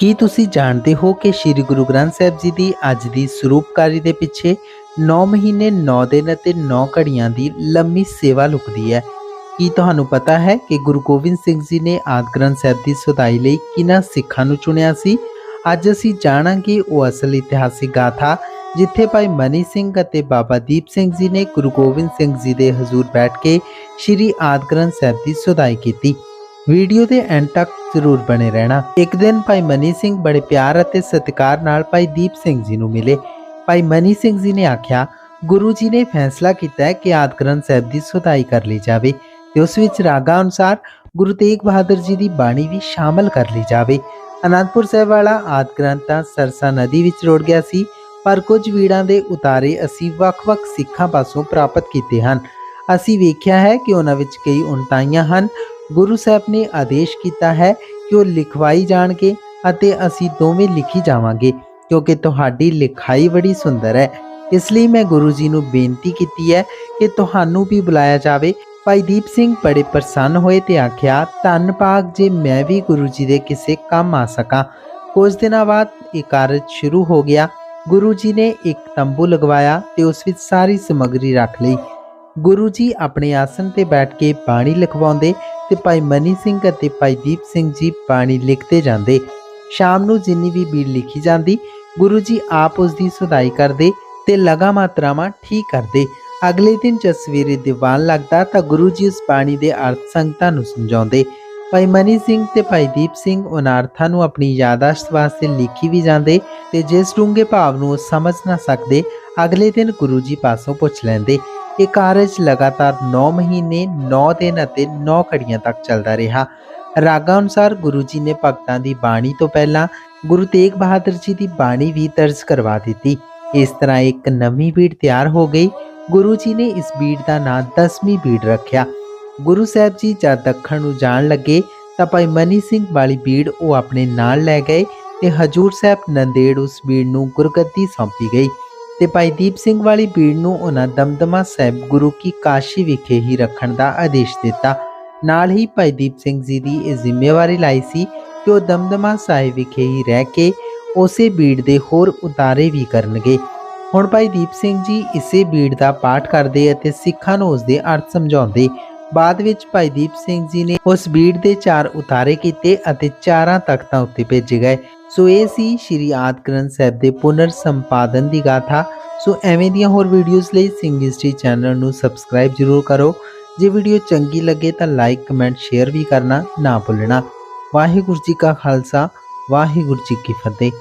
ਕੀ ਤੁਸੀਂ ਜਾਣਦੇ ਹੋ ਕਿ ਸ੍ਰੀ ਗੁਰੂ ਗ੍ਰੰਥ ਸਾਹਿਬ ਜੀ ਦੀ ਅੱਜ ਦੀ ਸਰੂਪਕਾਰੀ ਦੇ ਪਿੱਛੇ 9 ਮਹੀਨੇ 9 ਦਿਨ ਅਤੇ 9 ਘੜੀਆਂ ਦੀ ਲੰਮੀ ਸੇਵਾ ਲੁਕਦੀ ਹੈ? ਕੀ ਤੁਹਾਨੂੰ ਪਤਾ ਹੈ ਕਿ ਗੁਰੂ ਗੋਬਿੰਦ ਸਿੰਘ ਜੀ ਨੇ ਆਦਿ ਗ੍ਰੰਥ ਸਾਹਿਬ ਦੀ ਸੁਧਾਈ ਲਈ ਕਿਹਨਾਂ ਸਿੱਖਾਂ ਨੂੰ ਚੁਣਿਆ ਸੀ? ਅੱਜ ਅਸੀਂ ਜਾਣਾਂਗੇ ਉਹ ਅਸਲ ਇਤਿਹਾਸਿਕ ਗਾਥਾ ਜਿੱਥੇ ਭਾਈ ਮਨੀ ਸਿੰਘ ਅਤੇ ਬਾਬਾ ਦੀਪ ਸਿੰਘ ਜੀ ਨੇ ਗੁਰੂ ਗੋਬਿੰਦ ਸਿੰਘ ਜੀ ਦੇ ਹਜ਼ੂਰ ਬੈਠ ਕੇ ਸ੍ਰੀ ਆਦਿ ਗ੍ਰੰਥ ਸਾਹਿਬ ਦੀ ਸੁਧਾਈ ਕੀਤੀ। ਵੀਡੀਓ ਦੇ ਐਂਡ ਤੱਕ ਜ਼ਰੂਰ ਬਣੇ ਰਹਿਣਾ। ਇੱਕ ਦਿਨ ਭਾਈ ਮਨੀ ਸਿੰਘ ਬੜੇ ਪਿਆਰ ਅਤੇ ਸਤਿਕਾਰ ਨਾਲ ਭਾਈ ਦੀਪ ਸਿੰਘ ਜੀ ਨੂੰ ਮਿਲੇ। ਭਾਈ ਮਨੀ ਸਿੰਘ ਜੀ ਨੇ ਆਖਿਆ, ਗੁਰੂ ਜੀ ਨੇ ਫੈਸਲਾ ਕੀਤਾ ਹੈ ਕਿ ਆਦਿ ਗ੍ਰੰਥ ਸਾਹਿਬ ਦੀ ਸੁਧਾਈ ਕਰ ਲਈ ਜਾਵੇ ਤੇ ਉਸ ਵਿੱਚ ਰਾਗਾ ਅਨੁਸਾਰ ਗੁਰੂ ਤੇਗ ਬਹਾਦਰ ਜੀ ਦੀ ਬਾਣੀ ਵੀ ਸ਼ਾਮਲ ਕਰ ਲਈ ਜਾਵੇ। ਅਨੰਦਪੁਰ ਸਾਹਿਬ ਵਾਲਾ ਆਦਿ ਗ੍ਰੰਥ ਤਾਂ ਸਰਸਾ ਨਦੀ ਵਿੱਚ ਰੋੜ ਗਿਆ ਸੀ, ਪਰ ਕੁਝ ਵੀੜਾਂ ਦੇ ਉਤਾਰੇ ਅਸੀਂ ਵੱਖ-ਵੱਖ ਸਿੱਖਾਂ ਪਾਸੋਂ ਪ੍ਰਾਪਤ ਕੀਤੇ ਹਨ। ਅਸੀਂ ਵੇਖਿਆ ਹੈ ਕਿ ਉਹਨਾਂ ਵਿੱਚ ਕਈ ਉਣਤਾਈਆਂ ਹਨ। ਗੁਰੂ ਸਾਹਿਬ ਨੇ ਆਦੇਸ਼ ਕੀਤਾ ਹੈ ਕਿ ਉਹ ਲਿਖਵਾਈ ਜਾਣਗੇ ਅਤੇ ਅਸੀਂ ਦੋਵੇਂ ਲਿਖੀ ਜਾਵਾਂਗੇ, ਕਿਉਂਕਿ ਤੁਹਾਡੀ ਲਿਖਾਈ ਬੜੀ ਸੁੰਦਰ ਹੈ। ਇਸ ਲਈ ਮੈਂ ਗੁਰੂ ਜੀ ਨੂੰ ਬੇਨਤੀ ਕੀਤੀ ਹੈ ਕਿ ਤੁਹਾਨੂੰ ਵੀ ਬੁਲਾਇਆ ਜਾਵੇ। ਭਾਈ ਦੀਪ ਸਿੰਘ ਬੜੇ ਪ੍ਰਸੰਨ ਹੋਏ ਤੇ ਆਖਿਆ, ਧੰਨ ਭਾਗ, ਜੇ ਮੈਂ ਵੀ ਗੁਰੂ ਜੀ ਦੇ ਕਿਸੇ ਕੰਮ ਆ ਸਕਾਂ। ਕੁਝ ਦਿਨਾਂ ਬਾਅਦ ਇਹ ਕਾਰਜ ਸ਼ੁਰੂ ਹੋ ਗਿਆ। ਗੁਰੂ ਜੀ ਨੇ ਇੱਕ ਤੰਬੂ ਲਗਵਾਇਆ ਤੇ ਉਸ ਵਿੱਚ ਸਾਰੀ ਸਮੱਗਰੀ ਰੱਖ ਲਈ। ਗੁਰੂ ਜੀ ਆਪਣੇ ਆਸਨ ਤੇ ਬੈਠ ਕੇ ਬਾਣੀ ਲਿਖਵਾਉਂਦੇ ਤੇ ਭਾਈ ਮਨੀ ਸਿੰਘ ਅਤੇ ਭਾਈ ਦੀਪ ਸਿੰਘ ਜੀ ਬਾਣੀ ਲਿਖਦੇ ਜਾਂਦੇ। ਸ਼ਾਮ ਨੂੰ ਜਿੰਨੀ ਵੀ ਬੀੜ ਲਿਖੀ ਜਾਂਦੀ, ਗੁਰੂ ਜੀ ਆਪ ਉਸ ਦੀ ਸੁਧਾਈ ਕਰਦੇ ਤੇ ਲਗਾ ਮਾਤਰਾਵਾਂ ਠੀਕ ਕਰਦੇ। ਅਗਲੇ ਦਿਨ ਜਦ ਸਵੇਰੇ ਦੀਵਾਨ ਲੱਗਦਾ ਤਾਂ ਗੁਰੂ ਜੀ ਉਸ ਬਾਣੀ ਦੇ ਅਰਥ ਸੰਗਤਾਂ ਨੂੰ ਸਮਝਾਉਂਦੇ। ਭਾਈ ਮਨੀ ਸਿੰਘ ਤੇ ਭਾਈ ਦੀਪ ਸਿੰਘ ਉਹਨਾਂ ਅਰਥਾਂ ਨੂੰ ਆਪਣੀ ਯਾਦਾਸ਼ਤ ਵਾਸਤੇ ਲਿਖੀ ਵੀ ਜਾਂਦੇ ਤੇ ਜਿਸ ਡੂੰਘੇ ਭਾਵ ਨੂੰ ਉਹ ਸਮਝ ਨਾ ਸਕਦੇ, ਅਗਲੇ ਦਿਨ ਗੁਰੂ ਜੀ ਪਾਸੋਂ ਪੁੱਛ ਲੈਂਦੇ। ਇਹ ਕਾਰਜ ਲਗਾਤਾਰ 9 ਮਹੀਨੇ 9 ਦਿਨ ਅਤੇ 9 ਘੜੀਆਂ ਤੱਕ ਚੱਲਦਾ ਰਿਹਾ। ਰਾਗਾਂ ਅਨੁਸਾਰ ਗੁਰੂ ਜੀ ਨੇ ਭਗਤਾਂ ਦੀ ਬਾਣੀ ਤੋਂ ਪਹਿਲਾਂ ਗੁਰੂ ਤੇਗ ਬਹਾਦਰ ਜੀ ਦੀ ਬਾਣੀ ਵੀ ਦਰਜ ਕਰਵਾ ਦਿੱਤੀ। ਇਸ ਤਰ੍ਹਾਂ ਇੱਕ ਨਵੀਂ ਬੀੜ ਤਿਆਰ ਹੋ ਗਈ। ਗੁਰੂ ਜੀ ਨੇ ਇਸ ਬੀੜ ਦਾ ਨਾਂ 10ਵੀਂ ਬੀੜ ਰੱਖਿਆ। ਗੁਰੂ ਸਾਹਿਬ ਜੀ ਜਦ ਦੱਖਣ ਨੂੰ ਜਾਣ ਲੱਗੇ ਤਾਂ ਭਾਈ ਮਨੀ ਸਿੰਘ ਵਾਲੀ ਬੀੜ ਉਹ ਆਪਣੇ ਨਾਲ ਲੈ ਗਏ ਤੇ ਹਜੂਰ ਸਾਹਿਬ ਨੰਦੇੜ ਉਸ ਬੀੜ ਨੂੰ ਗੁਰਗੱਦੀ ਸੌਂਪੀ ਗਈ। ਤੇ ਭਾਈ ਦੀਪ ਸਿੰਘ ਵਾਲੀ ਬੀੜ ਨੂੰ ਉਹਨਾਂ ਦਮਦਮਾ ਸਾਹਿਬ ਗੁਰੂ ਕੀ ਕਾਸ਼ੀ ਵਿਖੇ ਹੀ ਰੱਖਣ ਦਾ ਆਦੇਸ਼ ਦਿੱਤਾ। ਨਾਲ ਹੀ ਭਾਈ ਦੀਪ ਸਿੰਘ ਜੀ ਦੀ ਇਹ ਜ਼ਿੰਮੇਵਾਰੀ ਲਾਈ ਸੀ ਕਿ ਉਹ ਦਮਦਮਾ ਸਾਹਿਬ ਵਿਖੇ ਹੀ ਰਹਿ ਕੇ ਉਸੇ ਬੀੜ ਦੇ ਹੋਰ ਉਤਾਰੇ ਵੀ ਕਰਨਗੇ। ਹੁਣ ਭਾਈ ਦੀਪ ਸਿੰਘ ਜੀ ਇਸੇ ਬੀੜ ਦਾ ਪਾਠ ਕਰਦੇ ਅਤੇ ਸਿੱਖਾਂ ਨੂੰ ਉਸ ਦੇ ਅਰਥ ਸਮਝਾਉਂਦੇ। ਬਾਅਦ ਵਿੱਚ ਭਾਈ ਦੀਪ ਸਿੰਘ ਜੀ ਨੇ ਉਸ ਬੀੜ ਦੇ ਚਾਰ ਉਤਾਰੇ ਕੀਤੇ ਅਤੇ ਚਾਰਾਂ ਤਖਤਾਂ ਉੱਤੇ ਭੇਜੇ ਗਏ। ਸੋ ਇਹ ਸੀ ਸ਼੍ਰੀ ਆਦਿ ਗ੍ਰੰਥ ਸਾਹਿਬ ਦੇ ਪੁਨਰ ਸੰਪਾਦਨ ਦੀ ਗਾਥਾ। ਸੋ ਐਵੇਂ ਦੀਆਂ ਹੋਰ ਵੀਡੀਓਜ਼ ਲਈ ਸਿੰਘ ਹਿਸਟਰੀ ਚੈਨਲ ਨੂੰ ਸਬਸਕ੍ਰਾਈਬ ਜ਼ਰੂਰ ਕਰੋ। ਜੇ ਵੀਡੀਓ ਚੰਗੀ ਲੱਗੇ ਤਾਂ ਲਾਈਕ ਕਮੈਂਟ ਸ਼ੇਅਰ ਵੀ ਕਰਨਾ ਨਾ ਭੁੱਲਣਾ। ਵਾਹਿਗੁਰੂ ਜੀ ਕਾ ਖਾਲਸਾ, ਵਾਹਿਗੁਰੂ ਜੀ ਕੀ ਫਤਿਹ।